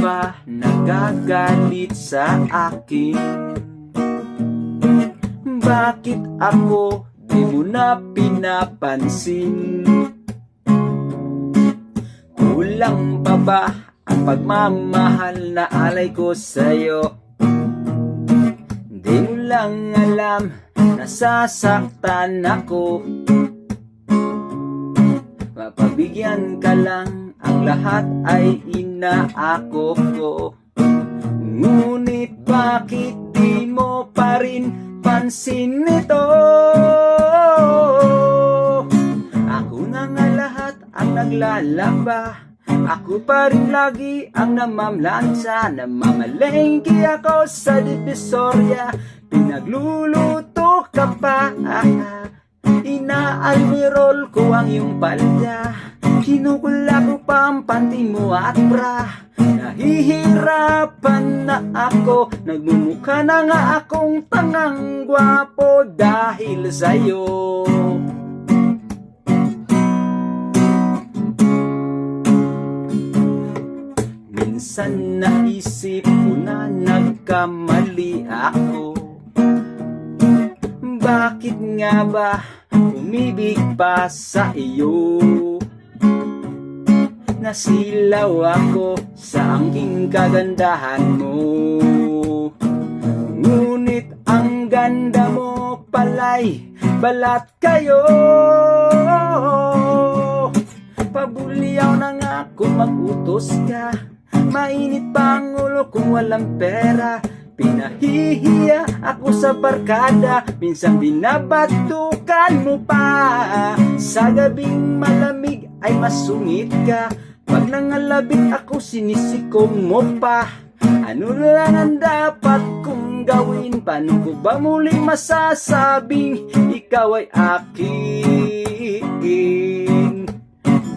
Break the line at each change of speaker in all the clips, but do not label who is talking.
ba nagagalit sa akin? Bakit ako di mo na pinapansin? Kulang pa ba ang pagmamahal na alay ko sa'yo? Di mo lang alam, nasasaktan ako Mapabigyan ka lang, ang lahat ay inaako ko. Ngunit bakit di mo pa rin pansin ito? Ako na nga lahat ang naglalaba Ako pa rin lagi ang namamlansa. Namamalengke ako sa divisorya. Pinagluluto ka pa. Inaalmirol ko ang iyong palya Kinukula ko pa ang panty mo at bra. Nahihirapan na ako. Nagmumukha na nga akong tangang gwapo Dahil sa'yo. Minsan naisip ko na nagkamali ako. Bakit nga ba umibig pa sa iyo? Nasilaw ako sa angking kagandahan mo. Ngunit ang ganda mo pala'y balat kayo. Pabulyaw na nga kung mag-utos ka. Mainit pa ang ulo kung walang pera. Pinahihiya ako sa barkada. Minsan binabatukan mo pa. Sa gabing malamig ay masungit ka Pag nangalabit ako sinisikom mo pa. Ano lang ang dapat kong gawin? Paano ko ba muling masasabing Ikaw ay akin.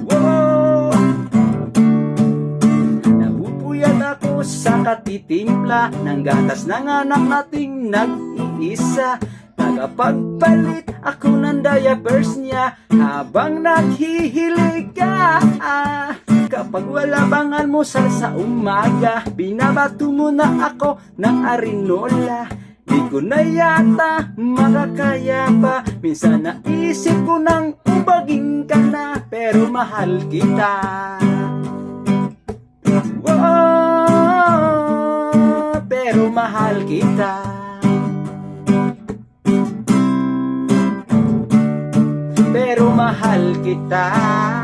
Wow! Napupuyat ako sa katitimpla Ng gatas ng anak nating nag-iisa. Tagapagpalit ako ng diapers niya Habang naghihilig ka Kapag wala bang almusal sa umaga Binabato mo na ako ng arinola. Di ko na yata makakaya pa. Minsan naisip ko nang ubagin ka na Pero mahal kita. Wow, pero mahal kita. Pero mahal kita